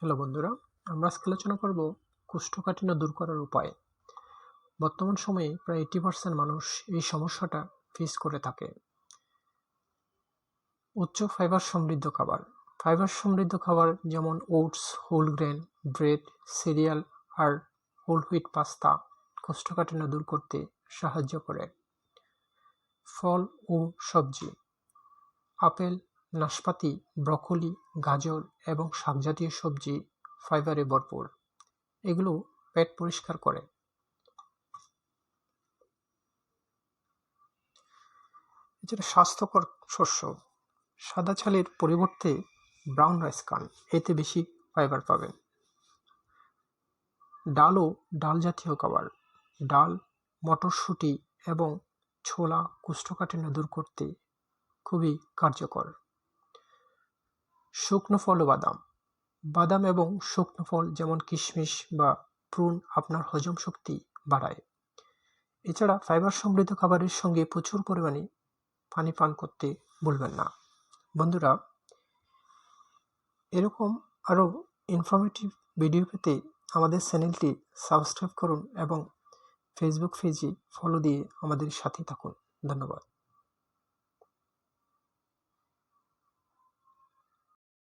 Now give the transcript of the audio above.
Hello বন্ধুরা, আমরা আজকে আলোচনা করব কোষ্ঠকাঠিন্য দূর করার উপায়। বর্তমান সময়ে প্রায় এইটি পার্সেন্ট মানুষ এই সমস্যাটা ফেস করে থাকে। উচ্চ ফাইবার সমৃদ্ধ খাবার। ফাইবার সমৃদ্ধ খাবার যেমন oats whole grain bread cereal আর হোল হুইট পাস্তা কোষ্ঠকাঠিন্য দূর করতে সাহায্য করে। ফল ও সবজি। আপেল নাশপাতি, ব্রকোলি, গাজর এবং শাকজাতীয় সবজি, ফাইবারে ভরপুর। এগুলো পেট পরিষ্কার করে। এছাড়া স্বাস্থ্যকর শস্য। সাদা চালের পরিবর্তে ব্রাউন রাইস খান, এতে বেশি ফাইবার পাবেন। ডালও ডাল জাতীয় খাবার। ডাল, মটরশুঁটি এবং ছোলা কোষ্ঠকাঠিন্য দূর করতে খুবই কার্যকর। শুকনো ফল ও বাদাম। বাদাম এবং শুকনো ফল যেমন কিশমিশ বা প্রুন আপনার হজম শক্তি বাড়ায়। এছাড়া ফাইবার সমৃদ্ধ খাবারের সঙ্গে প্রচুর পরিমাণে পানি পান করতে ভুলবেন না। বন্ধুরা, এরকম আরও ইনফরমেটিভ ভিডিও পেতে আমাদের চ্যানেলটি সাবস্ক্রাইব করুন এবং ফেসবুক পেজে ফলো দিয়ে আমাদের সাথে থাকুন। ধন্যবাদ।